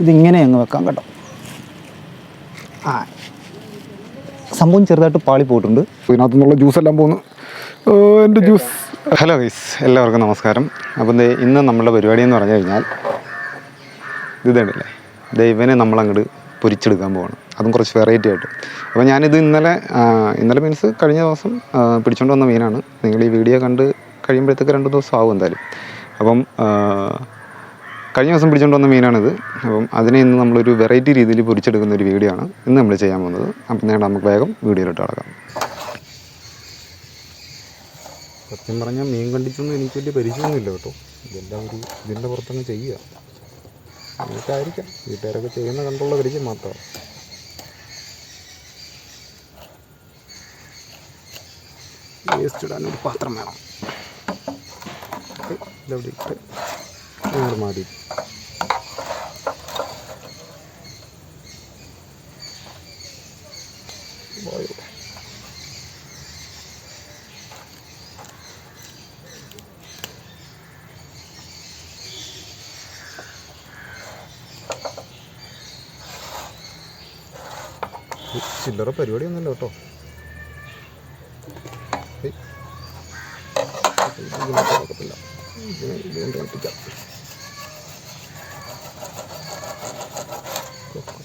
ഇതിങ്ങനെ അങ്ങ് വെക്കാം കേട്ടോ. ആ. സംഭവം ചെറുതായിട്ട് പാളി പോയിട്ടുണ്ട്. ഇതിനകത്തു നിന്നുള്ള ജ്യൂസ് എല്ലാം പോകുന്നു എന്റെ ജ്യൂസ് ഹലോ ഗൈസ് എല്ലാവർക്കും നമസ്കാരം. അപ്പം ഇന്ന് നമ്മളുടെ പരിപാടി എന്ന് പറഞ്ഞു കഴിഞ്ഞാൽ ഇത് കണ്ടില്ലേ? ദൈവനെ നമ്മളങ്ങോട്ട് പൊരിച്ചെടുക്കാൻ പോവാണ്. അതും കുറച്ച് വെറൈറ്റി ആയിട്ട്. അപ്പോൾ ഞാനിത് ഇന്നലെ ഇന്നലെ മീൻസ് കഴിഞ്ഞ ദിവസം പിടിച്ചുകൊണ്ട് വന്ന മീനാണ്. നിങ്ങൾ ഈ വീഡിയോ കണ്ട് കഴിയുമ്പോഴത്തേക്ക് രണ്ട് ദിവസം ആവും എന്തായാലും. അപ്പം കഴിഞ്ഞ ദിവസം പിടിച്ചുകൊണ്ട് വന്ന മീനാണിത്. അപ്പം അതിനെ ഇന്ന് നമ്മളൊരു വെറൈറ്റി രീതിയിൽ പൊരിച്ചെടുക്കുന്ന ഒരു വീഡിയോ ആണ് ഇന്ന് നമ്മൾ ചെയ്യാൻ പോകുന്നത്. അപ്പം നേടാം നമുക്ക് വേഗം വീഡിയോയിലോട്ട് കിടക്കാം. സത്യം പറഞ്ഞാൽ മീൻ കണ്ടിച്ചൊന്നും എനിക്ക് വലിയ പരിചയമൊന്നുമില്ല കേട്ടോ. ഇതെല്ലാം ഒരു ഇതിന്റെ പുറത്തങ്ങ് ചെയ്യുക. നമുക്കായിരിക്കാം വീട്ടുകാരൊക്കെ ചെയ്യുന്ന കണ്ടുള്ള പരിചയം മാത്രമാണ്. വേസ്റ്റ് ഇടാനൊരു പാത്രം വേണം. ഇതവിടെ ഇട്ട് അങ്ങോട്ട് മാറി. ചില്ലറ പരിപാടിയൊന്നുമല്ല കേട്ടോ. ഇതിനെ ഇതിനെ. ഇതിനെ ഇതുകൊണ്ട്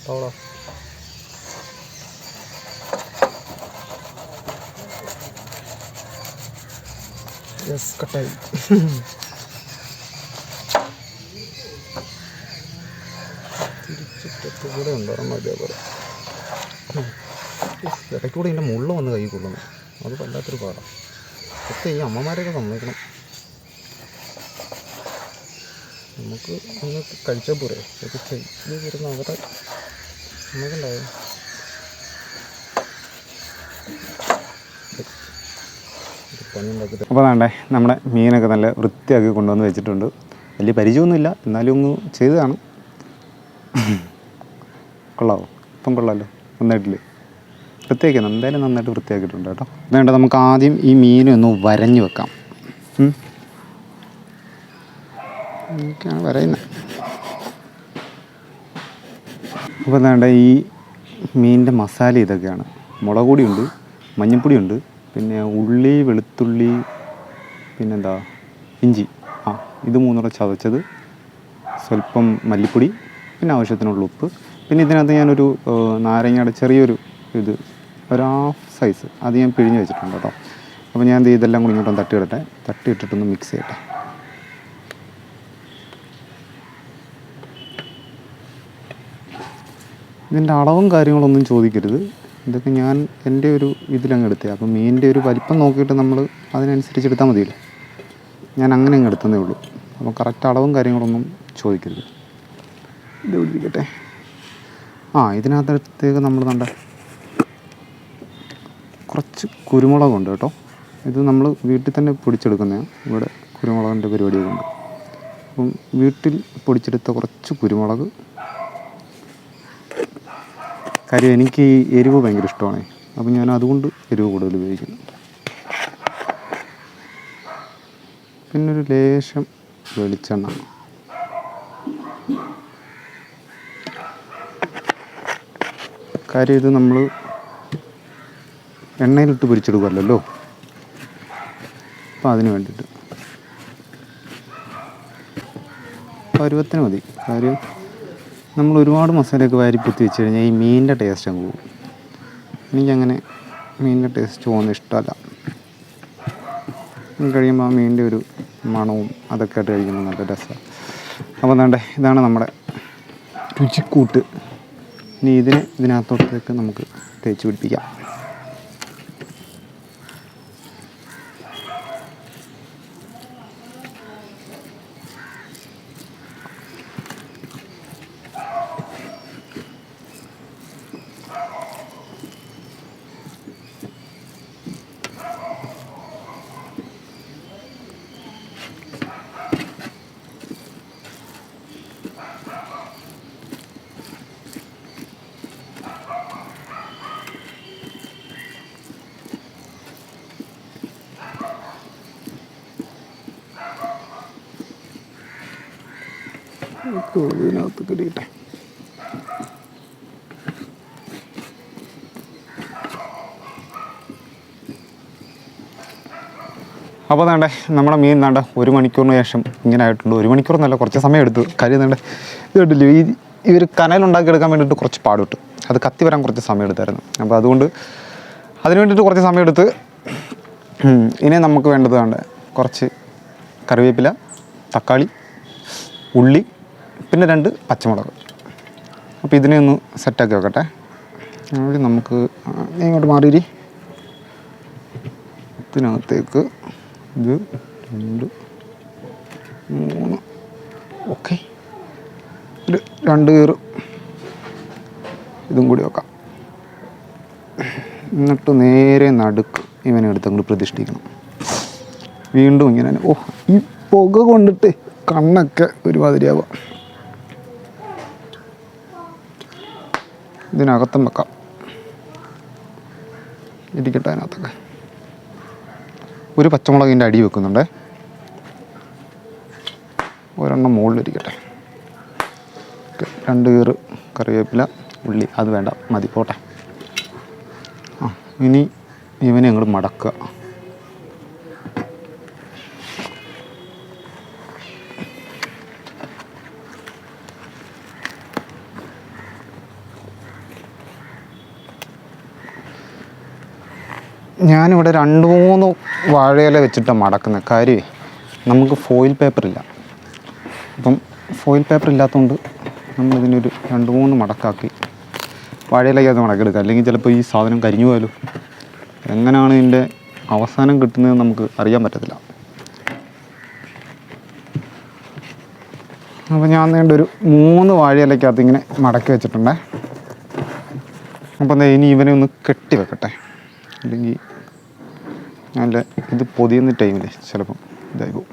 കത്തിക്കാം. യെസ് കട്ടായി തിരിച്ചിട്ടത്ത് കൂടെ ഇടയ്ക്കൂടെ എന്റെ മുള്ള വന്ന് കൈ കൊള്ളുന്നു. അത് വല്ലാത്തൊരു പാടാണ് ഒക്കെ ഈ അമ്മമാരെയൊക്കെ സമ്മതിക്കണം. നമുക്ക് ഒന്ന് കഴിച്ചാൽ പോരെ. ചെയ്ത് വരുന്ന അവരെ നമുക്കുണ്ടായോ അപ്പോൾ വേണ്ടേ നമ്മുടെ മീനൊക്കെ നല്ല വൃത്തിയാക്കി കൊണ്ടുവന്ന് വെച്ചിട്ടുണ്ട്. വലിയ പരിചയമൊന്നുമില്ല. എന്നാലും ഒന്ന് ചെയ്തതാണ് കൊള്ളാവോ? ഇപ്പം കൊള്ളാമല്ലോ നന്നായിട്ടില്ലേ? വൃത്തിയാക്കണം എന്തായാലും നന്നായിട്ട് വൃത്തിയാക്കിയിട്ടുണ്ട് കേട്ടോ. വേണ്ട നമുക്ക് ആദ്യം ഈ മീനൊന്ന് വരഞ്ഞു വെക്കാം. എനിക്കാണ് വരയുന്നത്. അപ്പോൾ വേണ്ട ഈ മീനിന്റെ മസാല ഇതൊക്കെയാണ്. മുളക് പൊടിയുണ്ട് മഞ്ഞൾപ്പൊടിയുണ്ട് പിന്നെ ഉള്ളി വെളുത്തുള്ളി പിന്നെന്താ ഇഞ്ചി. ആ ഇത് മൂന്നൂടെ ചതച്ചത് സ്വല്പം മല്ലിപ്പൊടി പിന്നെ ആവശ്യത്തിനുള്ള ഉപ്പ്. പിന്നെ ഇതിനകത്ത് ഞാനൊരു നാരങ്ങയുടെ ചെറിയൊരു ഇത് ഒരു ഹാഫ് സൈസ് അത് ഞാൻ പിഴിഞ്ഞ് വെച്ചിട്ടുണ്ട് കേട്ടോ. അപ്പോൾ ഞാൻ ഇതെല്ലാം കൂടി ഇങ്ങോട്ടൊന്ന് തട്ടിയിടട്ടെ തട്ടിയിട്ടിട്ടൊന്ന് മിക്സ് ചെയ്യട്ടെ. ഇതിന്റെ അളവും കാര്യങ്ങളൊന്നും ചോദിക്കരുത്. ഇതൊക്കെ ഞാൻ എന്റെ ഒരു ഇതിലങ്ങ് എടുത്തേ. അപ്പം മീനിന്റെ ഒരു വലിപ്പം നോക്കിയിട്ട് നമ്മൾ അതിനനുസരിച്ച് എടുത്താൽ മതിയല്ലോ? ഞാൻ അങ്ങനെ അങ്ങ് എടുത്തതേ ഉള്ളൂ. അപ്പോൾ കറക്റ്റ് അളവും കാര്യങ്ങളൊന്നും ചോദിക്കരുത്. ഇത് വിളിക്കട്ടെ ആ ഇതിനകത്തേക്ക് നമ്മൾ കണ്ട കുറച്ച് കുരുമുളകുണ്ട് കേട്ടോ. ഇത് നമ്മൾ വീട്ടിൽ തന്നെ പൊടിച്ചെടുക്കുന്നതാണ് ഇവിടെ കുരുമുളകിന്റെ പരിപാടിയൊക്കെ ഉണ്ട്. അപ്പം വീട്ടിൽ പൊടിച്ചെടുത്ത കുറച്ച് കുരുമുളക് കാര്യം എനിക്ക് ഈ എരിവ് ഭയങ്കര ഇഷ്ടമാണ്. അപ്പം ഞാൻ അതുകൊണ്ട് എരിവ് കൂടുതൽ ഉപയോഗിക്കുന്നു. പിന്നൊരു ലേശം വെളിച്ചെണ്ണ. കാര്യം ഇത് നമ്മൾ എണ്ണയിലിട്ട് പൊരിച്ചെടുക്കുമല്ലോ അപ്പം അതിന് വേണ്ടിയിട്ട്. പരുവത്തിന് മതി. കാര്യം നമ്മൾ ഒരുപാട് മസാലയൊക്കെ വാരി കുത്തി വെച്ച് കഴിഞ്ഞാൽ ഈ മീനിന്റെ ടേസ്റ്റ് അങ്ങ് പോകും. എനിക്കങ്ങനെ മീനിന്റെ ടേസ്റ്റ് പോകുന്ന ഇഷ്ടമല്ല. കഴിയുമ്പോൾ ആ മീനിന്റെ ഒരു മണവും അതൊക്കെ ആയിട്ട് കഴിക്കുമ്പോൾ നല്ല രസമാണ് അപ്പോൾ വേണ്ടേ ഇതാണ് നമ്മുടെ രുചിക്കൂട്ട്. ഇനി ഇതിനെ ഇതിനകത്തോട്ടേക്ക് നമുക്ക് തേച്ച് പിടിപ്പിക്കാം. കോഴിനകത്ത് കിടിയിട്ടെ അപ്പോൾ വേണ്ടേ നമ്മുടെ മീൻ തേണ്ട ഒരു മണിക്കൂറിന് ശേഷം ഇങ്ങനെ ആയിട്ടുണ്ട്. ഒരു മണിക്കൂർ എന്നല്ല കുറച്ച് സമയം എടുത്തു കരുതുന്നുണ്ട് ഇത് കണ്ടില്ലേ ഈ ഇവർ കനലുണ്ടാക്കിയെടുക്കാൻ വേണ്ടിയിട്ട് കുറച്ച് പാടുപെട്ടു. അത് കത്തി വരാൻ കുറച്ച് സമയം എടുത്തായിരുന്നു അപ്പോൾ അതുകൊണ്ട് അതിന് വേണ്ടിയിട്ട് കുറച്ച് സമയം എടുത്ത് ഇനി നമുക്ക് വേണ്ടത് വേണ്ട കുറച്ച് കറിവേപ്പില തക്കാളി ഉള്ളി പിന്നെ രണ്ട് പച്ചമുളക്. അപ്പോൾ ഇതിനെ ഒന്ന് സെറ്റാക്കി വെക്കട്ടെ. നമുക്ക് ഇങ്ങോട്ട് മാറിയിരി. ഇതിനകത്തേക്ക് ഇത് രണ്ട് മൂന്ന് ഓക്കെ ഒരു രണ്ട് കീറ്. ഇതും കൂടി വെക്കാം. എന്നിട്ട് നേരെ നടുക്ക് ഇവനെ എടുത്ത് അങ്ങോട്ട് പ്രതിഷ്ഠിക്കണം. വീണ്ടും ഇങ്ങനെ. ഓ ഈ പുക കൊണ്ടിട്ട് കണ്ണൊക്കെ ഒരുമാതിരിയാവാം. ഇതിനകത്തും വെക്കാം. ഇരിക്കട്ടെ അതിനകത്തൊക്കെ. ഒരു പച്ചമുളകിന്റെ അടി വെക്കുന്നുണ്ടേ. ഒരെണ്ണം മുകളിലിരിക്കട്ടെ. രണ്ട് കീറ് കറിവേപ്പില ഉള്ളി അത് വേണ്ട മതി പോട്ടെ. ആ ഇനി ഇവനെ അങ്ങോട്ട് മടക്കുക. ഞാനിവിടെ രണ്ട് മൂന്ന് വാഴയില വെച്ചിട്ടാണ് മടക്കുന്നത് കാര്യമേ നമുക്ക് ഫോയിൽ പേപ്പർ ഇല്ല. അപ്പം ഫോയിൽ പേപ്പർ ഇല്ലാത്തതുകൊണ്ട് നമ്മളിതിനൊരു രണ്ട് മൂന്ന് മടക്കാക്കി വാഴയിലേക്കകത്ത് മടക്കെടുക്കുക അല്ലെങ്കിൽ ചിലപ്പോൾ ഈ സാധനം കരിഞ്ഞു പോയാലോ. എങ്ങനെയാണ് ഇതിന്റെ അവസാനം കിട്ടുന്നതെന്ന് നമുക്ക് അറിയാൻ പറ്റത്തില്ല. അപ്പോൾ ഞാൻ നീണ്ട ഒരു മൂന്ന് വാഴയിലക്കകത്ത് ഇങ്ങനെ മടക്കി വെച്ചിട്ടുണ്ടേ. അപ്പം ദേ ഇനി ഇവനെ ഒന്ന് കെട്ടി വെക്കട്ടെ. അല്ലെങ്കിൽ നല്ല ഇത് പൊതിയുന്ന ടൈമിൽ ചിലപ്പം ഇതായി പോകും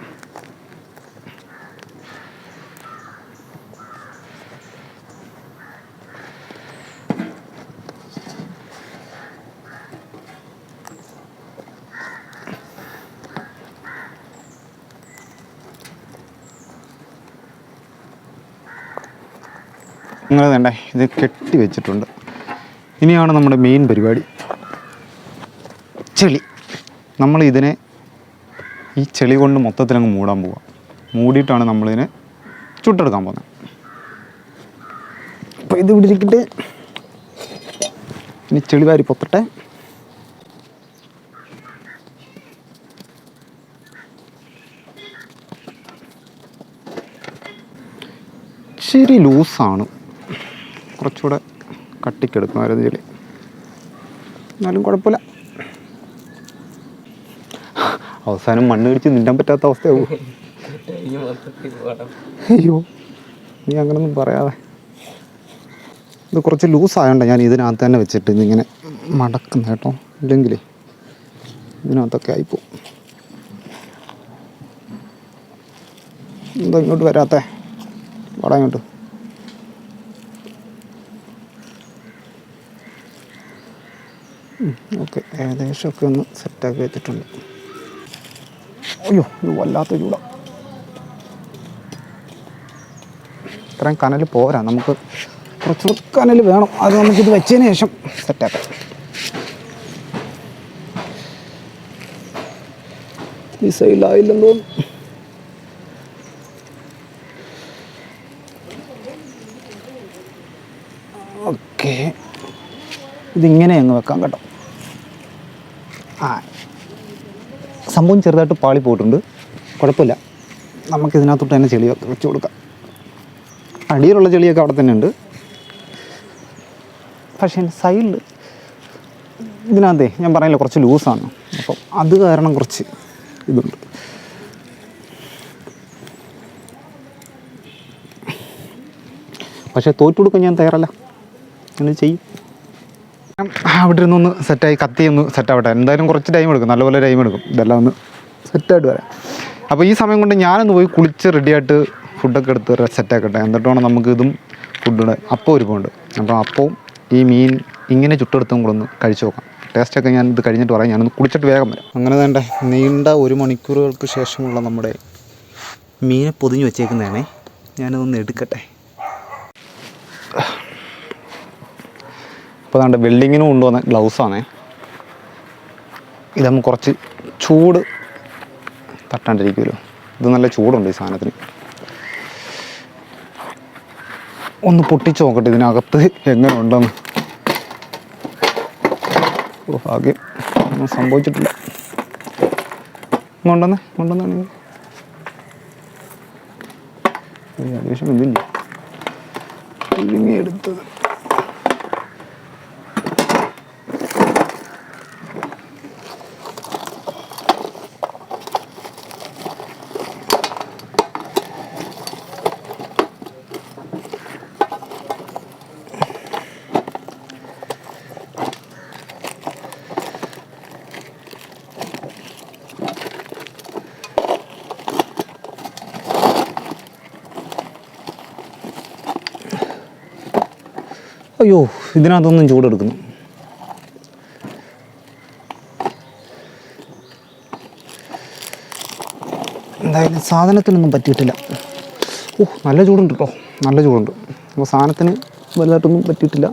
നിങ്ങൾ വേണ്ടേ ഇത് കെട്ടി വെച്ചിട്ടുണ്ട്. ഇനിയാണ് നമ്മുടെ മെയിൻ പരിപാടി. ചെളി. നമ്മൾ ഇതിനെ ഈ ചെളി കൊണ്ട് മൊത്തത്തിൽ അങ്ങ് മൂടാൻ പോവുക മൂടിയിട്ടാണ് നമ്മളിതിനെ ചുട്ടെടുക്കാൻ പോകുന്നത്. അപ്പോൾ ഇത് ഇവിടെ ഇനി ചെളി വാരി പൊത്തട്ടെ. ഇച്ചിരി ലൂസാണ്. കുറച്ചുകൂടെ കട്ടിക്കെടുക്കണമായിരുന്നു ചെളി എന്നാലും കുഴപ്പമില്ല. അവസാനം മണ്ണ് കടിച്ച് നിന്നാൻ പറ്റാത്ത അവസ്ഥയാവും. അയ്യോ നീ അങ്ങനൊന്നും പറയാതെ. ഇത് കുറച്ച് ലൂസായോണ്ട ഞാൻ ഇതിനകത്ത് തന്നെ വെച്ചിട്ട് ഇതിങ്ങനെ മടക്കുന്ന കേട്ടോ. ഇല്ലെങ്കിലേ ഇതിനകത്തൊക്കെ ആയിപ്പോവും. എന്താ ഇങ്ങോട്ട് വരാത്തേ? വാടാ ഇങ്ങോട്ട്. ഓക്കെ. ഏകദേശമൊക്കെ ഒന്ന് സെറ്റാക്കി വെച്ചിട്ടുണ്ട്. അയ്യോ ഇത് വല്ലാത്ത ചൂടാ. ഇത്രയും കനൽ പോരാ നമുക്ക് കുറച്ചുകൂടെ കനൽ വേണം. അത് നമുക്കിത് വെച്ചതിന് ശേഷം സെറ്റാക്കാം ഈ സൈഡിലായില്ലെന്ന് തോന്നുന്നു. ഓക്കെ ഇതിങ്ങനെ അങ്ങ് വെക്കാം കേട്ടോ. ആ സംഭവം ചെറുതായിട്ട് പാളി പോയിട്ടുണ്ട്. കുഴപ്പമില്ല. നമുക്ക് ഇതിനകത്തോട്ട് തന്നെ ചെളിയൊക്കെ വെച്ച് കൊടുക്കാം. അടിയിലുള്ള ചെളിയൊക്കെ അവിടെ തന്നെ ഉണ്ട്. പക്ഷേ സൈഡിൽ ഇതിനകത്തെ ഞാൻ പറഞ്ഞില്ല കുറച്ച് ലൂസാണ്. അപ്പം അത് കാരണം കുറച്ച് ഇതുണ്ട്. പക്ഷേ തോറ്റു കൊടുക്കാൻ ഞാൻ തയ്യാറല്ല. അങ്ങനെ ചെയ്യും? അവിടെ ഇരുന്നൊന്ന് സെറ്റായി കത്തി ഒന്ന് സെറ്റാവട്ടെ എന്തായാലും കുറച്ച് ടൈം എടുക്കും. നല്ലപോലെ ടൈം എടുക്കും. ഇതെല്ലാം ഒന്ന് സെറ്റായിട്ട് വരാം അപ്പോൾ ഈ സമയം കൊണ്ട് ഞാനൊന്ന് പോയി കുളിച്ച് റെഡിയായിട്ട് ഫുഡൊക്കെ എടുത്ത് സെറ്റാക്കട്ടെ എന്നിട്ട് വേണം നമുക്ക് ഇതും ഫുഡിടെ അപ്പം ഒരുപാട് അപ്പോൾ അപ്പവും ഈ മീൻ ഇങ്ങനെ ചുട്ടെടുത്തും കൂടെ ഒന്ന് കഴിച്ചു നോക്കാം. ടേസ്റ്റൊക്കെ ഞാൻ ഇത് കഴിഞ്ഞിട്ട് പറയാം. ഞാനൊന്ന് കുളിച്ചിട്ട് വേഗം വരാം. അങ്ങനെ വേണ്ട. നീണ്ട ഒരു മണിക്കൂറുകൾക്ക് ശേഷമുള്ള നമ്മുടെ മീനെ പൊതിഞ്ഞ് വെച്ചേക്കുന്നതാണേ. ഞാനതൊന്ന് എടുക്കട്ടെ. അപ്പോൾ നമ്മുടെ വെൽഡിങ്ങിന് കൊണ്ടുവന്ന ഗ്ലൗസാണേ. ഇതാകുമ്പോൾ കുറച്ച് ചൂട് തട്ടാണ്ടിരിക്കുമല്ലോ ഇത് നല്ല ചൂടുണ്ട് ഈ സാധനത്തിന്. ഒന്ന് പൊട്ടിച്ച് നോക്കട്ടെ ഇതിനകത്ത് എങ്ങനെ ഉണ്ടെന്ന് ഭാഗ്യം ഒന്നും സംഭവിച്ചിട്ടില്ല. കൊണ്ടുവന്ന് കൊണ്ടുവന്നാണെങ്കിൽ എടുത്തത്. അയ്യോ ഇതിനകത്തൊന്നും ചൂടെടുക്കുന്നു. എന്തായാലും സാധനത്തിനൊന്നും പറ്റിയിട്ടില്ല. ഓ നല്ല ചൂടുണ്ട് കേട്ടോ നല്ല ചൂടുണ്ട്. അപ്പോൾ സാധനത്തിന് വലുതായിട്ടൊന്നും പറ്റിയിട്ടില്ല.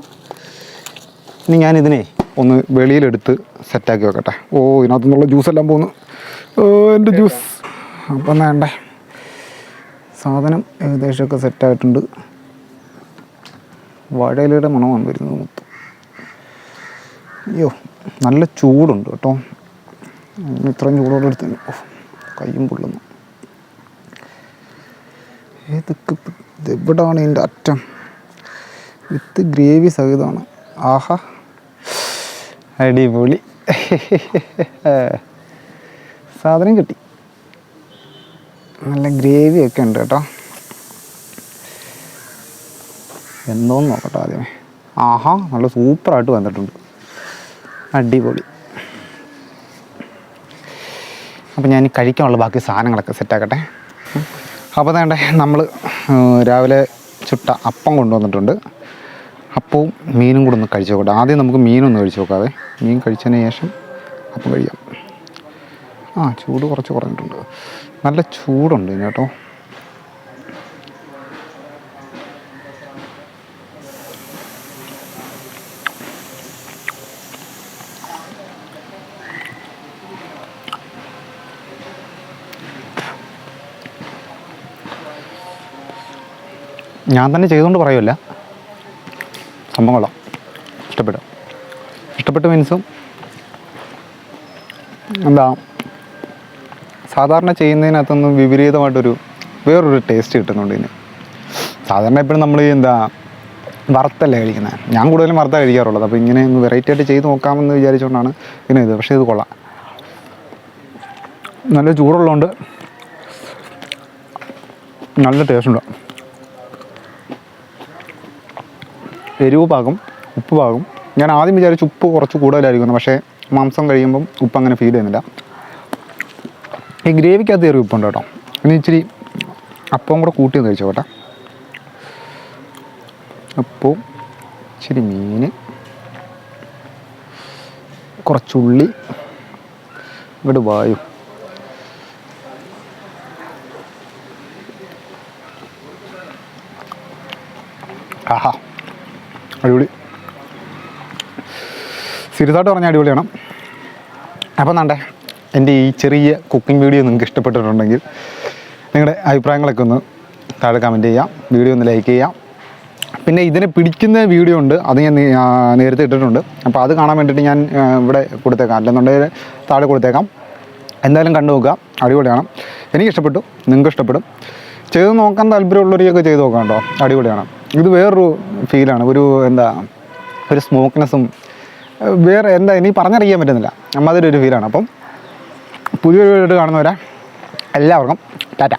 ഇനി ഞാനിതിനെ ഒന്ന് വെളിയിലെടുത്ത് സെറ്റാക്കി വെക്കട്ടെ. ഓ ഇതിനകത്തു നിന്നുള്ള ജ്യൂസ് എല്ലാം പോകുന്നു ഓ എന്റെ ജ്യൂസ് അപ്പം വേണ്ടേ? സാധനം ഏകദേശമൊക്കെ സെറ്റായിട്ടുണ്ട് വാഴയിലയുടെ മണമാണ് വരുന്നത് മൊത്തം. അയ്യോ നല്ല ചൂടുണ്ട് കേട്ടോ. ഇത്രയും ചൂടോടെ എടുത്ത് കയ്യും പൊള്ളുന്നു. ഏതൊക്കെ എവിടാണ് ഇതിന്റെ അറ്റം? വിത്ത് ഗ്രേവി സഹിതമാണ്. ആഹാ. അടിപൊളി. സാധനം കിട്ടി. നല്ല ഗ്രേവി ഒക്കെ ഉണ്ട് കേട്ടോ. എന്തോന്ന് നോക്കട്ടെ ആദ്യമേ. ആഹാ നല്ല സൂപ്പറായിട്ട് വന്നിട്ടുണ്ട്. അടിപൊളി. അപ്പം ഞാൻ കഴിക്കാനുള്ള ബാക്കി സാധനങ്ങളൊക്കെ സെറ്റാക്കട്ടെ അപ്പോൾ വേണ്ടേ നമ്മൾ രാവിലെ ചുട്ട അപ്പം കൊണ്ടുവന്നിട്ടുണ്ട്. അപ്പവും മീനും കൂടെ ഒന്ന് കഴിച്ചു നോക്കട്ടെ. ആദ്യം നമുക്ക് മീനൊന്ന് കഴിച്ചു നോക്കാതെ മീൻ കഴിച്ചതിന് ശേഷം അപ്പം കഴിക്കാം. ആ ചൂട് കുറച്ച് കുറഞ്ഞിട്ടുണ്ട്. നല്ല ചൂടുണ്ട് കേട്ടോ. ഞാൻ തന്നെ ചെയ്തുകൊണ്ട് പറയുമല്ല സംഭവം കൊള്ളാം ഇഷ്ടപ്പെട്ടു. ഇഷ്ടപ്പെട്ട മീൻസും എന്താ സാധാരണ ചെയ്യുന്നതിനകത്തൊന്നും വിപരീതമായിട്ടൊരു വേറൊരു ടേസ്റ്റ് കിട്ടുന്നുണ്ട് ഇതിന്. സാധാരണ എപ്പോഴും നമ്മൾ എന്താ വറുത്തല്ലേ കഴിക്കുന്നത് ഞാൻ കൂടുതലും വറുത്ത കഴിക്കാറുള്ളത്. അപ്പോൾ ഇങ്ങനെ ഒന്ന് വെറൈറ്റി ആയിട്ട് ചെയ്ത് നോക്കാമെന്ന് വിചാരിച്ചുകൊണ്ടാണ് ഇങ്ങനെ ഇത്. പക്ഷേ ഇത് കൊള്ളാം. നല്ല ചൂടുള്ളതുകൊണ്ട് നല്ല ടേസ്റ്റ് ഉണ്ട്. എരിവ് പാകം ഉപ്പ് പാകം ഞാൻ ആദ്യം വിചാരിച്ചു ഉപ്പ് കുറച്ച് കൂടുതലായിരിക്കും പക്ഷേ മാംസം കഴിയുമ്പം ഉപ്പ് അങ്ങനെ ഫീൽ ചെയ്യുന്നില്ല. ഈ ഗ്രേവിക്കകത്ത് കയറി ഉപ്പുണ്ട് കേട്ടോ. ഇനി ഇച്ചിരി അപ്പം കൂടെ കൂട്ടി കഴിച്ചോ കേട്ടോ അപ്പോൾ ഇച്ചിരി മീൻ കുറച്ചുള്ളി ഇവിടെ വായു. ആഹാ. അടിപൊളി. സീരിയസ് ആയിട്ട് പറഞ്ഞാൽ അടിപൊളിയാണ്. അപ്പം നാണ്ടേ എന്റെ ഈ ചെറിയ കുക്കിംഗ് വീഡിയോ നിങ്ങൾക്ക് ഇഷ്ടപ്പെട്ടിട്ടുണ്ടെങ്കിൽ നിങ്ങളുടെ അഭിപ്രായങ്ങളൊക്കെ ഒന്ന് താഴെ കമന്റ് ചെയ്യാം. വീഡിയോ ഒന്ന് ലൈക്ക് ചെയ്യാം. പിന്നെ ഇതിനെ പിടിക്കുന്ന വീഡിയോ ഉണ്ട് അത് ഞാൻ നേരത്തെ ഇട്ടിട്ടുണ്ട്. അപ്പോൾ അത് കാണാൻ വേണ്ടിയിട്ട് ഞാൻ ഇവിടെ കൊടുത്തേക്കാം. അല്ലെന്നുണ്ടെങ്കിൽ താഴെ കൊടുത്തേക്കാം. എന്തായാലും കണ്ടു നോക്കുക. അടിപൊളിയാണ്. എനിക്ക് ഇഷ്ടപ്പെട്ടു. നിങ്ങൾക്ക് ഇഷ്ടപ്പെടും. ചെയ്ത് നോക്കാൻ താല്പര്യമുള്ളവരെയൊക്കെ ചെയ്ത് നോക്കാം കേട്ടോ. അടിപൊളിയാണ്. ഇത് വേറൊരു ഫീലാണ് ഒരു എന്താ ഒരു സ്മോക്ക്നെസ്സും വേറെ എന്താ ഇനി പറഞ്ഞറിയാൻ പറ്റുന്നില്ല. അമ്മാതിരി ഒരു ഫീലാണ്. അപ്പം പുതിയൊരു വീഡിയോ കാണുന്നവരെ എല്ലാവർക്കും ടാറ്റ.